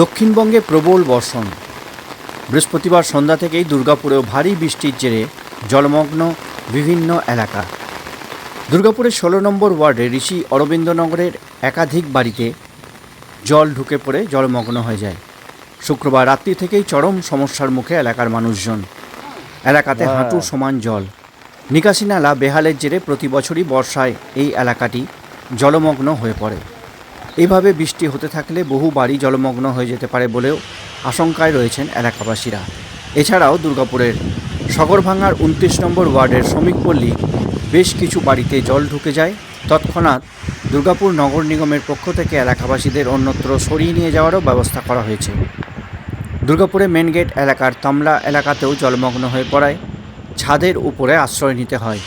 দক্ষিণবঙ্গে প্রবল বর্ষণ। বৃহস্পতিবার সন্ধ্যা থেকেই দুর্গাপুরেও ভারী বৃষ্টির জেরে জলমগ্ন বিভিন্ন এলাকা। দুর্গাপুরের ষোলো নম্বর ওয়ার্ডে ঋষি অরবিন্দনগরের একাধিক বাড়িতে জল ঢুকে পড়ে জলমগ্ন হয়ে যায়। শুক্রবার রাত্রি থেকেই চরম সমস্যার মুখে এলাকার মানুষজন। এলাকাতে হাঁটু সমান জল। নিকাশি নালা বেহালের জেরে প্রতি বছরই বর্ষায় এই এলাকাটি জলমগ্ন হয়ে পড়ে। এইভাবে বৃষ্টি হতে থাকলে বহু বাড়ি জলমগ্ন হয়ে যেতে পারে বলেও আশঙ্কায় রয়েছেন এলাকাবাসীরা। এছাড়াও দুর্গাপুরের সগরভাঙ্গার উনত্রিশ নম্বর ওয়ার্ডের শ্রমিকপল্লী বেশ কিছু বাড়িতে জল ঢুকে যায়। তৎক্ষণাৎ দুর্গাপুর নগর নিগমের পক্ষ থেকে এলাকাবাসীদের অন্যত্র সরিয়ে নিয়ে যাওয়ারও ব্যবস্থা করা হয়েছে। দুর্গাপুরে মেন গেট এলাকার তামলা এলাকাতেও জলমগ্ন হয়ে পড়ায়, ছাদের উপরে আশ্রয় নিতে হয়।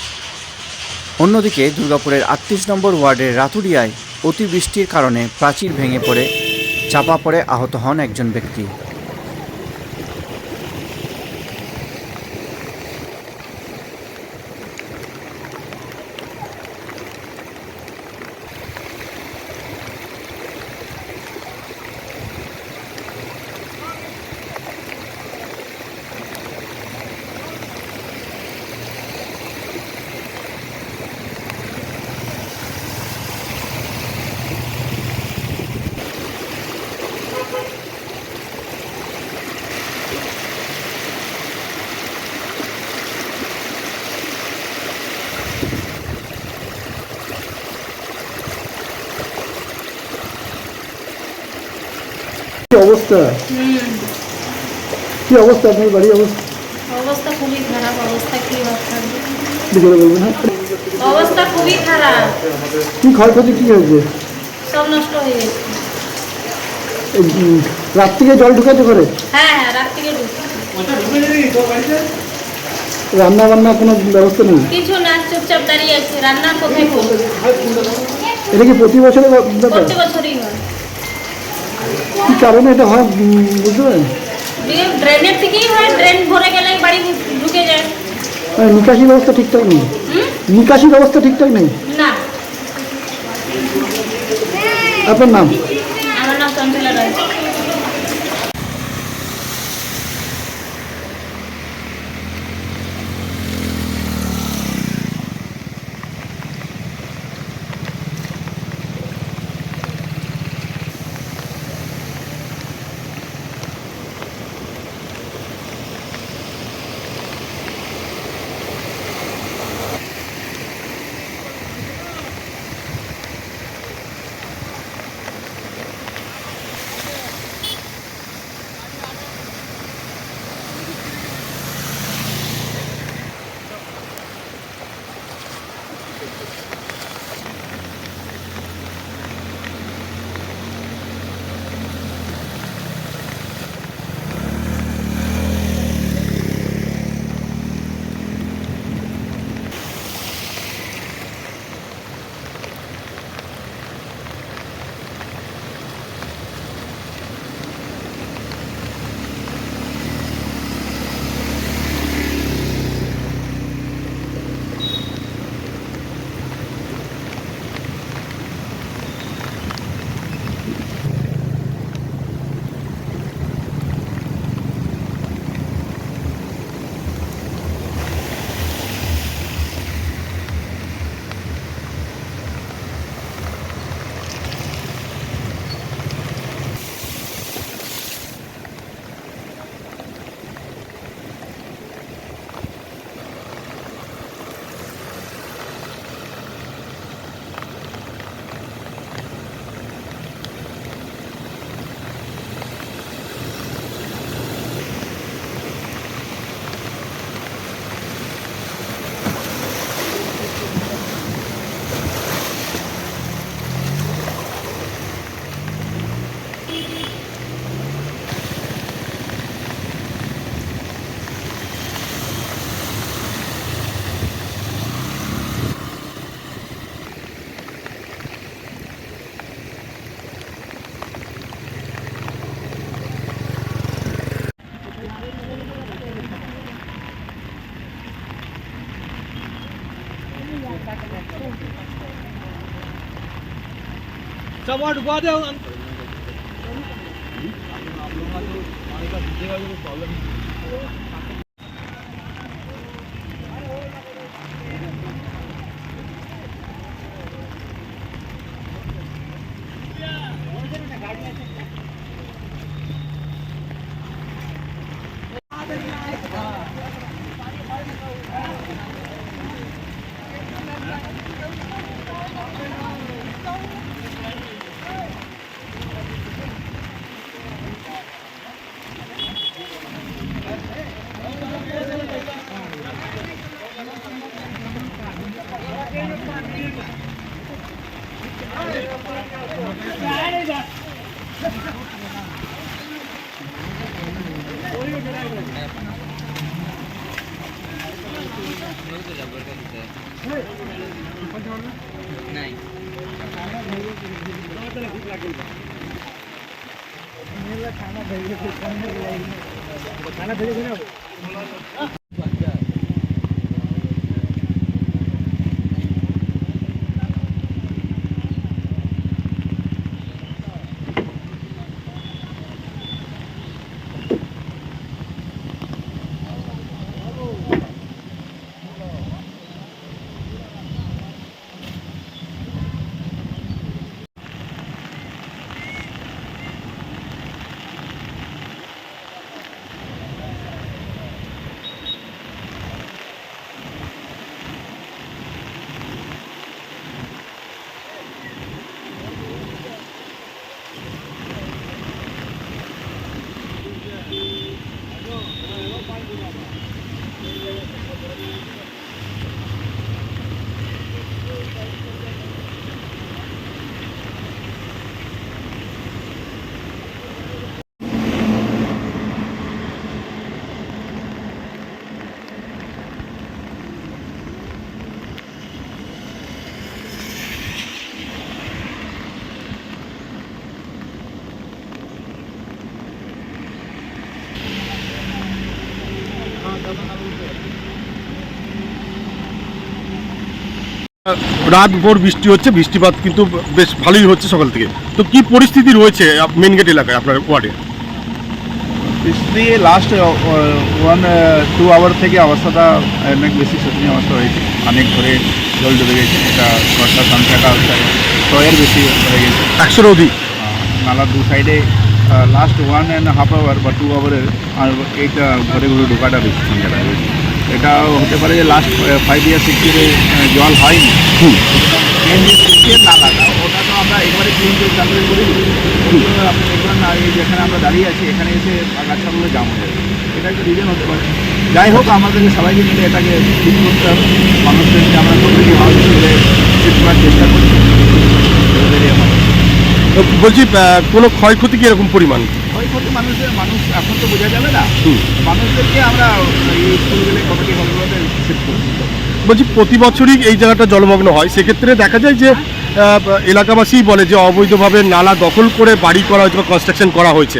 অন্যদিকে দুর্গাপুরের আটত্রিশ নম্বর ওয়ার্ডের রাতুরিয়ায় অতিবৃষ্টির কারণে প্রাচীর ভেঙে পড়ে চাপা পড়ে আহত হন একজন ব্যক্তি কি অবস্থা? কি অবস্থা আপনার বাড়ির অবস্থা? অবস্থা খুবই খারাপ অবস্থা কি বলবেন হ্যাঁ? অবস্থা খুবই খারাপ। কি ক্ষয়ক্ষতি কি হয়েছে? সব নষ্ট হয়ে গেছে। রাত থেকে জল ঢুকাতে করে হ্যাঁ হ্যাঁ রাত থেকে রান্না বান্না কোনো ব্যবস্থা নেই? কিছু না চুপচাপ দাঁড়িয়ে আছে। রান্না কোথায় করব? এটা কি প্রতি ব্যাপার? প্রত্যেক বছরই হয়। কি কারণে এটা হয় বুঝতে পারেন ড্রেনের থেকেই হয় ড্রেন ভরে গেলে বাড়ি ঢুকে যায়। মানে নিকাশি ব্যবস্থা ঠিকঠাক নেই? নিকাশি ব্যবস্থা ঠিকঠাক নেই? না। আপনার নাম? আমার নাম চঞ্চলা রায়। सब वहाँ डुबा दे খানা ভেজে খানা ভেজে রাত ভোর বৃষ্টি হচ্ছে বৃষ্টিপাত কিন্তু বেশ ভালোই হচ্ছে সকাল থেকে তো কি পরিস্থিতি রয়েছে মেন গেট এলাকায় আপনার ওয়ার্ডে इसलिए লাস্ট ওয়ান টু আওয়ার থেকে অবস্থাটা অনেক বেশি শোচনীয় অবস্থা হয়েছে অনেক ধরে জল ডুবে গেছে এটা ঘরটার সংখ্যাটা প্রায় ছয়ের বেশি হয়ে গেছে একশোর অধিক আহ, নালার দু সাইডে last one and half hour বা টু আওয়ারের আর এইটা ঘরে ঘরে ঢোকাটা বেশি হয়েছে এটা হতে পারে যে লাস্ট ফাইভ ইয়ার সিক্স ইয়ারে জল হয়নি। নালাটা ওটা তো আমরা একবারে ক্লিন করে চালু করি দেখবেন না এই যেখানে আমরা দাঁড়িয়ে আছি এখানে এসে আগাছাগুলো জাম হয়ে যাবে এটা একটা রিজন হতে পারে। যাই হোক আমাদেরকে সবাইকে মিলে এটাকে ঠিক করতে হবে। মানুষদেরকে আমরা কমিউনিটি হাউস করে ঠিক করার চেষ্টা করছি এবারে আমার তো বলছি কোনো ক্ষয়ক্ষতি কি এরকম পরিমাণ? ক্ষয়ক্ষতি মানুষের মানুষ এখন তো বোঝা যাবে না। মানুষদেরকে আমরা বলছি প্রতি বছরই এই জায়গাটা জলমগ্ন হয়। সেক্ষেত্রে দেখা যায় যে এলাকাবাসী বলে যে অবৈধভাবে নালা দখল করে বাড়ি করা হয়েছে বা কনস্ট্রাকশন করা হয়েছে।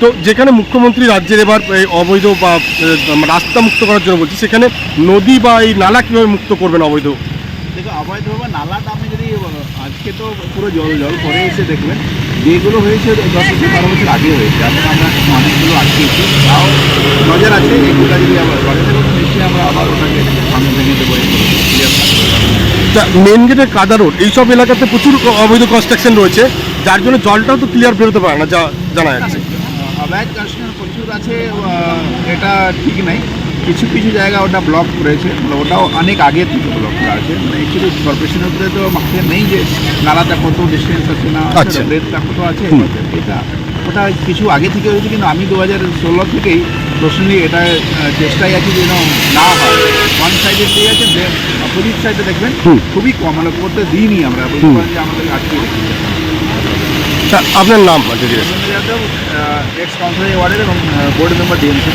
তো যেখানে মুখ্যমন্ত্রী রাজ্যের এবার এই অবৈধ বা রাস্তা মুক্ত করার জন্য বলছি সেখানে নদী বা এই নালা কীভাবে মুক্ত করবেন অবৈধ? দেখো অবৈধভাবে নালাটা আপনি যদি আজকে তো পুরো জল জল পরে এসে দেখবেন। যেগুলো হয়েছে দশ থেকে বারো বছর আগে হয়েছে এখন আমরা অনেকগুলো আটকেছি। তাও নজর আছে এগুলো যদি আবার ঘরে নিশ্চয়ই আমরা আবার ওটাকে ভাঙে ভেঙে দেবো মেন গেটের কাদা রোড এইসব এলাকাতে প্রচুর অবৈধ কনস্ট্রাকশন রয়েছে। যার জন্য জলটাও তো ক্লিয়ার বেরোতে পারে না যা জানা যাচ্ছে। অবৈধ কনস্ট্রাকশন প্রচুর আছে এটা ঠিক নাই। কিছু কিছু জায়গা ওটা ব্লক করেছে মানে ওটাও অনেক আগে থেকে ব্লক করা আছে। মানে অ্যাকচুয়ালি কর্পোরেশনের উপরে তো মাথায় নেই যে নালাটা কত ডিস্টেন্স আছে না আচ্ছা। ব্রেথটা কত আছে এটা ওটা কিছু আগে থেকে হয়েছে কিন্তু আমি দু হাজার ষোলো থেকেই প্রশ্নই এটা চেষ্টায় আছি যেন না হয়। ওয়ান সাইডে দিয়ে আছে অপোজিট সাইডে দেখবেন খুবই কম মানে করতে দিইনি আমরা। যে আমাদের আটকে রেখেছি আপনার নাম এক্স কাউন্সিলর ওয়ার্ডের এবং বোর্ড মেম্বার ডিএমসি